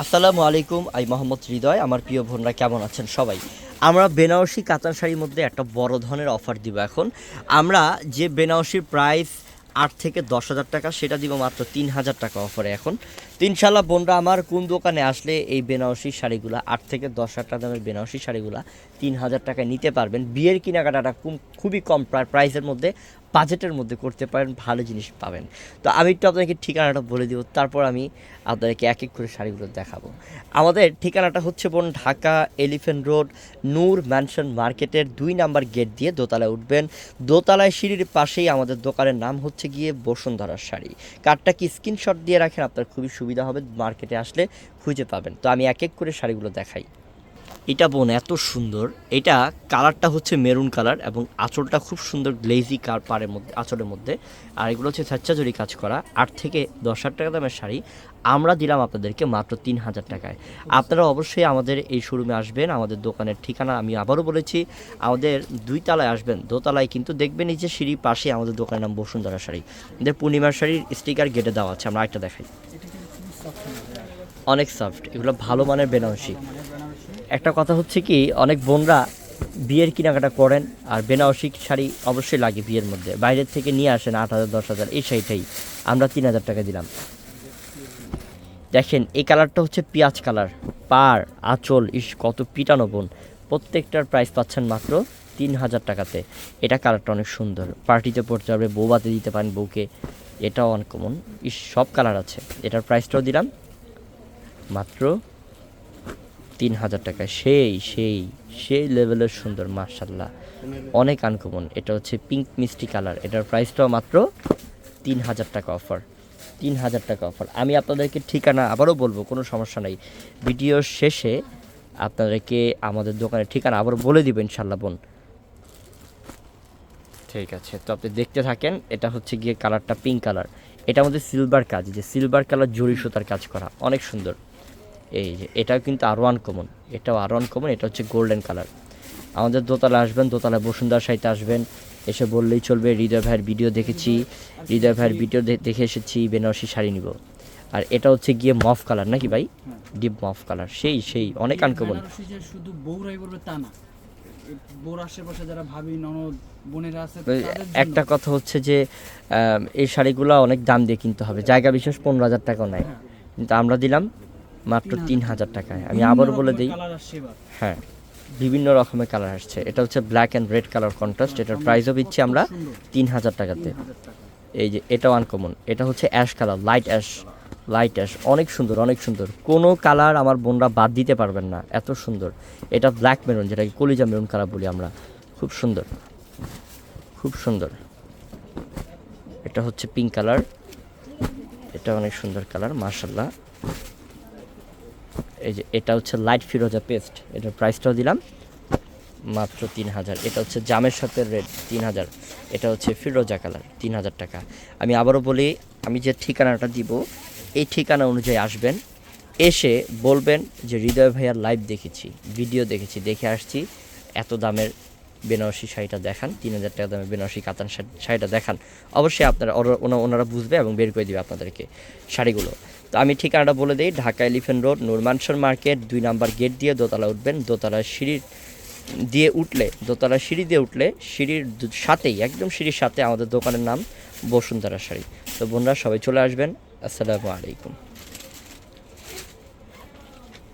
আসসালামু আলাইকুম আই মোহাম্মদ হৃদয়। আমার প্রিয় বোনরা, কেমন আছেন সবাই? আমরা বেনারসি কাতান শাড়ির মধ্যে একটা বড় ধরনের অফার দিব এখন। আমরা যে বেনারসির প্রাইস আট থেকে দশ হাজার টাকা, সেটা দিব মাত্র তিন হাজার টাকা অফারে এখন। তো ইনশাল্লাহ বোনরা, আমার কোন দোকানে আসলে এই বেনারসি শাড়িগুলো, আট থেকে দশ হাজার টাকা দামের বেনারসি শাড়িগুলো তিন হাজার টাকায় নিতে পারবেন। বিয়ের কেনাকাটাটা খুব- খুবই কম প্রাইসের মধ্যে বাজেটের মধ্যে করতে পারেন, ভালো জিনিস পাবেন। তো আমি একটু আপনাকে ঠিকানাটা বলে দিব, তারপর আমি আপনাদেরকে এক এক করে শাড়িগুলো দেখাবো। আমাদের ঠিকানাটা হচ্ছে বোন Dhaka elephant road, Noor mansion মার্কেটের দুই নাম্বার গেট দিয়ে দোতলায় উঠবেন। দোতলায় সিঁড়ির পাশেই আমাদের দোকানের নাম হচ্ছে গিয়ে বসুন্ধরার শাড়ি। কার্ডটা কি স্ক্রিনশট দিয়ে রাখেন, আপনার খুবই সুবিধা হবে, মার্কেটে আসলে খুঁজে পাবেন। তো আমি এক এক করে শাড়িগুলো দেখাই। এটা বোন এত সুন্দর। এটা কালারটা হচ্ছে মেরুন কালার এবং আঁচলটা খুব সুন্দর গ্লেজি কার পাড়ের মধ্যে, আঁচলের মধ্যে। আর এগুলো হচ্ছে স্বেচ্ছাজরি কাজ করা, আট থেকে দশ হাজার টাকা দামের শাড়ি। আমরা দিলাম আপনাদেরকে মাত্র তিন হাজার টাকায়। আপনারা অবশ্যই আমাদের এই শোরুমে আসবেন, আমাদের দোকানের ঠিকানা আমি আবারও বলেছি। আমাদের দুই তলায় আসবেন, দোতলায় কিন্তু দেখবেন এই যে সিঁড়ি পাশে আমাদের দোকানের নাম বসুন্ধরা শাড়ি। আমাদের পূর্ণিমার শাড়ির স্টিকার গেটে দেওয়া আছে, আমরা একটা দেখাই। অনেক সফট এগুলো ভালো মানের বেনারসি। একটা কথা হচ্ছে কি, অনেক বোনরা বিয়ের কেনাকাটা করেন আর বেনারসি শাড়ি অবশ্যই লাগে বিয়ের মধ্যে। বাইরের থেকে নিয়ে আসেন আট হাজার, দশ হাজার, এই শাড়িটাই। আমরা তিন হাজার টাকা দিলাম। দেখেন, এই কালারটা হচ্ছে পেঁয়াজ কালার। পার, আঁচল, ইস, কত পিটানো বোন। প্রত্যেকটার প্রাইস পাচ্ছেন মাত্র তিন হাজার টাকাতে। এটা কালারটা অনেক সুন্দর। পার্টিতে পড়তে পারবে বৌবাতে দিতে পারেন বউকে। এটাও অনকমন ইস, সব কালার আছে। এটার প্রাইসটাও দিলাম মাত্র তিন হাজার টাকা। সেই সেই সেই লেভেলের সুন্দর মার্শাল্লাহ অনেক আনকমন এটা হচ্ছে পিঙ্ক মিষ্টি কালার এটার প্রাইসটাও মাত্র তিন হাজার টাকা অফার তিন হাজার টাকা অফার আমি আপনাদেরকে ঠিকানা আবারও বলব, কোনো সমস্যা নেই। ভিডিও শেষে আপনাদেরকে আমাদের দোকানের ঠিকানা আবার বলে দিবেন ইনশাল্লাহ বোন। ঠিক আছে, তো আপনি দেখতে থাকেন, এটা হচ্ছে গিয়ে কালারটা পিঙ্ক কালার এটা আমাদের সিলভার কাজ যে সিলভার কালার জরি সুতার কাজ করা। অনেক সুন্দর। এই যে এটাও কিন্তু আরও আনকমন এটাও আরও আনকমন এটা হচ্ছে গোল্ডেন কালার আমাদের দোতলা আসবেন দোতলায় বসুন্ধরা সাইতে আসবেন এসে বললেই চলবে হৃদয় ভাইয়ের ভিডিও দেখেছি হৃদয় ভাইয়ের ভিডিও দেখে এসেছি বেনারসি শাড়ি নিব। আর এটা হচ্ছে গিয়ে মফ কালার নাকি ভাই? ডিপ মফ কালার সেই সেই অনেক আনকমন শুধু বউরাই পড়বে তা না আশেপাশে যারা ভাবি ননদ বোনেরা আছে ওই তাদের জন্য। একটা কথা হচ্ছে যে এই শাড়িগুলো অনেক দাম দিয়ে কিনতে হবে জায়গা বিশেষ পনেরো হাজার টাকাও নেয় কিন্তু আমরা দিলাম মাত্র তিন হাজার টাকায়। আমি আবারও বলে দিই হ্যাঁ বিভিন্ন রকমের কালার আসছে। এটা হচ্ছে black and red colour contrast এটার প্রাইসও দিচ্ছি আমরা তিন হাজার টাকাতে। এই যে এটাও আনকমন এটা হচ্ছে ash colour light ash light ash অনেক সুন্দর অনেক সুন্দর। কোনো কালার আমার বোনরা বাদ দিতে পারবেন না এত সুন্দর। এটা ব্ল্যাক মেরুন যেটাকে কলিজা মেরুন কালার বলি আমরা। খুব সুন্দর খুব সুন্দর। এটা হচ্ছে পিঙ্ক কালার এটা অনেক সুন্দর কালার মার্শাল্লাহ এই যে এটা হচ্ছে লাইট ফিরোজা পেস্ট এটার প্রাইসটাও দিলাম, মাত্র তিন হাজার এটা হচ্ছে জামের সাথে রেড তিন হাজার এটা হচ্ছে ফিরোজা কালার তিন হাজার টাকা। আমি আবারও বলি, আমি যে ঠিকানাটা দিব, এই ঠিকানা অনুযায়ী আসবেন, এসে বলবেন যে, হৃদয় ভাইয়ার লাইভ দেখেছি ভিডিও দেখেছি, দেখে আসছি। এত দামের বেনারসি শাড়িটা দেখান তিন হাজার টাকা দামের বেনারসি কাতান শাড়িটা দেখান। অবশ্যই আপনারা ওনারা বুঝবে এবং বের করে দিবে আপনাদেরকে শাড়িগুলো। তো আমি ঠিকানাটা বলে দিই, ঢাকা এলিফেন্ট রোড, নুরমানসর মার্কেট, দুই নাম্বার গেট দিয়ে দোতলা উঠবেন, দোতলা সিঁড়ির দিয়ে উঠলে, দোতলা সিঁড়ি দিয়ে উঠলে সিঁড়ির সাথেই, একদম সিঁড়ির সাথে আমাদের দোকানের নাম বসুন্ধরা শাড়ি। তো বোনরা সবাই চলে আসবেন, আসসালামু আলাইকুম।